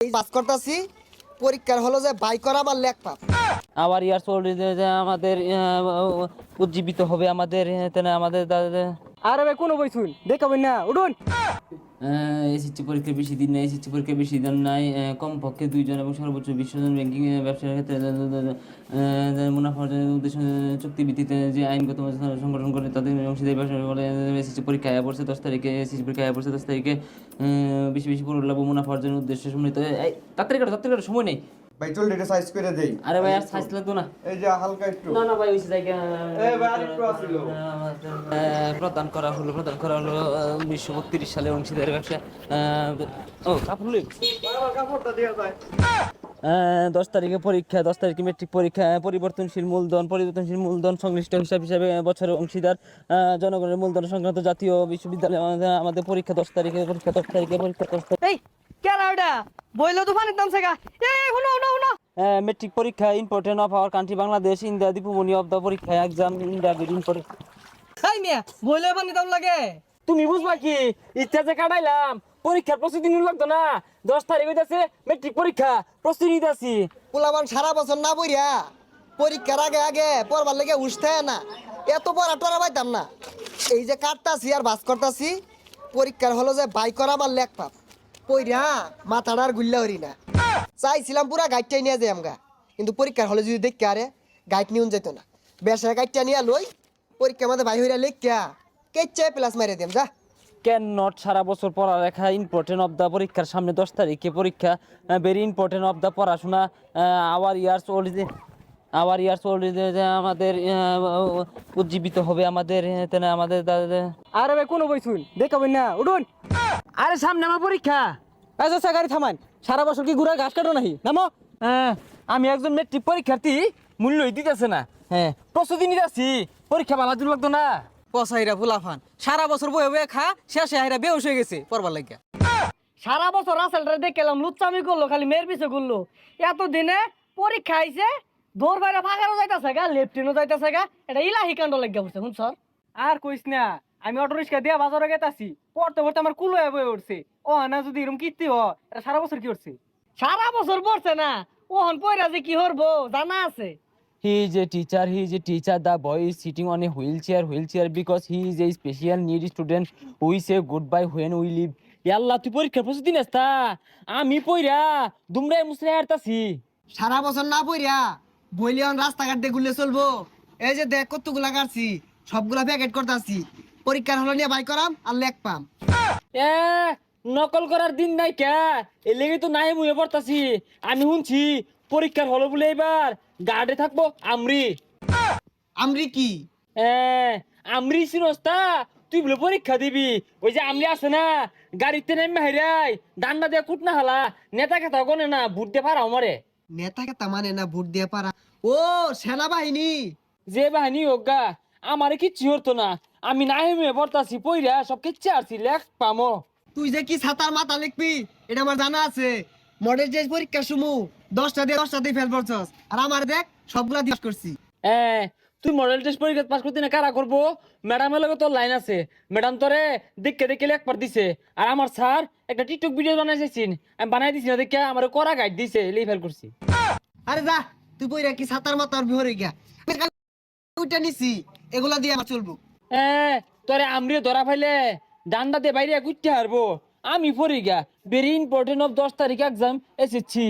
এই পাস করতেছি পরীক্ষার হলো যে বাই করা বা লেখ পাপ আবার ইয়ার চলছে যে আমাদের উজ্জীবিত হবে আমাদের তেনে আমাদের আরে ভাই কোনো বই শুন দেখাবেন না উঠুন। এসএসসি পরীক্ষা বেশি দিন নেই, এসএসসি পরীক্ষা বেশি দিন নাই কমপক্ষে দুইজন এবং সর্বোচ্চ বিশ্বজন ব্যাংকিং ব্যবসার ক্ষেত্রে মুনাফা অর্জনের উদ্দেশ্য চুক্তি ভিত্তিতে যে আইনগত সংগঠন করে তাদের অংশীদারি ব্যবসা বলে এসএসসি পরীক্ষা আয়া পড়ছে দশ তারিখে, এসএসসি পরীক্ষা আয়া পড়ছে দশ তারিখে বেশি বেশি পুরো লাভ মুনাফা অর্জনের উদ্দেশ্যে সম্মিলিত তাড়াতাড়ি করো, তাড়াতাড়ি সময় নেই। ভাই চল এটা সাইজ করে দেই। আরে ভাই আর সাইজ লাগতো না। এই যে হালকা একটু। না না ভাই ওই জায়গা এই ভাই, আরেকটু আছিল। প্রদান করা হলো প্রদান করা হলো উনিশশো বত্রিশ সালে অংশীদারি ব্যবসা। আহ, ও কাপড় লই। কাপড়টা দিয়ে যায়। দশ তারিখে পরীক্ষা দশ তারিখে মেট্রিক পরীক্ষা পরিবর্তনশীল মূলধন পরিবর্তনশীল মূলধন সংশ্লিষ্ট হিসাব হিসাবে বছরের অংশীদার জনগণের মূলধন সংক্রান্ত জাতীয় বিশ্ববিদ্যালয় আমাদের আমাদের পরীক্ষা দশ তারিখে পরীক্ষা দশ তারিখে পরীক্ষা দশ তারিখে। কেন ওটা? বইলো তো পানির দাম সেগা এই শুনো শুনো শুনো মেট্রিক পরীক্ষা important of our country Bangladesh India Dipumoni of the পরীক্ষা এক্সাম ইন্ডিয়া ভেরি ইম্পর্টেন্ট এই মিয়া বইলো পানির দাম লাগে। তুমি বুঝবা কি? ইচ্ছা যে কাটাইলাম। পরীক্ষার প্রস্তুতি নিতে লাগতো না। দশ তারিখ হইতাছে মেট্রিক পরীক্ষা। প্রস্তুতি নিতেছি পোলাবান সারা বছর না বইরা পরীক্ষার আগে আগে পড়বার লেগে উঠতে না। এত পড়া টরা পাইতাম না। এই যে কাটতাছি আর বাস করতাছি পরীক্ষার হলো যে বাই করা আমার লেখ পাপ পইরা মাথাটা আর গুল্লা হরি না। চাইছিলাম পুরা গাইডটাই নিয়ে যাই আমগা। কিন্তু পরীক্ষার হলে যদি দেখি আরে গাইড নিউন যেত না। বেসা গাইডটা নিয়ে লই পরীক্ষা আমাদের বাই হইরা লেখিয়া কেচ্ছে প্লাস মারিয়ে দিম যা। কেন নট সারা বছর পড়ালেখা ইম্পর্টেন্ট অফ দ্য পরীক্ষার সামনে দশ তারিখে পরীক্ষা ভেরি ইম্পর্টেন্ট অফ দ্য পড়াশোনা our years old our years old যে আমাদের উজ্জীবিত হবে আমাদের আমাদের দাদা আরে ভাই কোনো বই শুন দেখাবেন না উঠুন। আরে সামনে আমার পরীক্ষা। আচ্ছা গাড়ি থামান সারা বছর কি ঘুরা ঘাস কাটো নাহি? নামো। হ্যাঁ, আমি একজন মেট্রিক পরীক্ষার্থী মূল্যই দিতেছে না। হ্যাঁ। প্রস্তুতি নিতেছি পরীক্ষা ভালো দূর লাগতো না। পসাইরা ফুলাফান সারা বছর বয়ে বয়ে খা শেষে হাইরা বেউস হয়ে গেছে পড়বার লাগিয়া। সারা বছর রাসেলটা দেখলাম লুচ্চামি করল খালি মেয়ের পিছে করল এত দিনে পরীক্ষা আইছে দৌড় বাইরে ফাঁকারও যাইতাছে গা লেফটিনও যাইতাছে গা এটা ইলাহি কাণ্ড লাগিয়া বসছে শুন স্যার আর কইস না আমি অটো রিক্সা দিয়া বাজারে গেতাছি পড়তে পড়তে আমার কুলো বয়ে উঠছে ও না যদি এরকম কীর্তি হ এটা সারা বছর কি করছে সারা বছর পড়ছে না ওহন পয়রা যে কি হরবো জানা আছে He is a teacher. He is a teacher. The boy is sitting on a wheelchair. Wheelchair because he is a special need student. We say goodbye when we leave. ইয়াল্লা তুই পরীক্ষার প্রস্তুতি নেস তা আমি পইরা দুমরাই মুসরে হারতাছি সারা বছর না পইরা বইলে এখন রাস্তাঘাট দিয়ে ঘুরলে চলবো এই যে দেখ কতগুলা কাটছি সবগুলা প্যাকেট করতেছি পরীক্ষার হলো নিয়ে বাই করাম আর লেখ পাম। এ নকল করার দিন নাই কে? এ লেগে তো নাই মুয়ে পড়তাছি। আমি শুনছি পরীক্ষার হলো বলে এবার গার্ডে থাকব আমরি। আমরি কি? এ আমরি সিনস্তা তুই বলে পরীক্ষা দিবি। ওই যে আমরি আছে না গাড়িতে নেমে হাইরাই ডান্ডা দিয়ে কুট না হলা নেতা কথা গনে না বুট দিয়ে পারা আমারে নেতাকে তামানে না ভোট দিয়ে পারা। ও সেনাবাহিনী। যে বাহিনী হোক গা আমারে কিচ্ছু হতো না। আমি নাই মেয়ে পড়তাছি পইরা সব কিচ্ছু আরছি লেখ পামো। তুই যে কি ছাতার মাথা লিখবি এটা আমার জানা আছে। মডেল টেস্ট পরীক্ষা সুমু দশটা দিয়ে দশটা দিয়ে ফেল পড়ছস আর আমার দেখ সবগুলা দিয়ে করছি। এ তুই মডেল টেস্ট পরীক্ষা পাস করতে না কারা করব? ম্যাডামের লগে তোর লাইন আছে। ম্যাডাম তোরে দেখে দেখে লেখবার দিছে। আর আমার স্যার একটা টিকটক ভিডিও বানাইছেন আমি বানাই দিছি না দেখে আমার করা গাইড দিছে লেই ফেল করছি। আরে যা তুই পইরা কি ছাতার মাথার বিহরে গিয়া। আমি উইটা নিছি এগুলা দিয়ে আমার চলবো। এ, তোরে আমরিয়ে ধরা ফাইলে ডান্ডা দিয়ে বাইরে কুইতে হারবো। আমি পড়ি গা ভেরি ইম্পর্টেন্ট অফ দশ তারিখ এক্সাম এসেছি।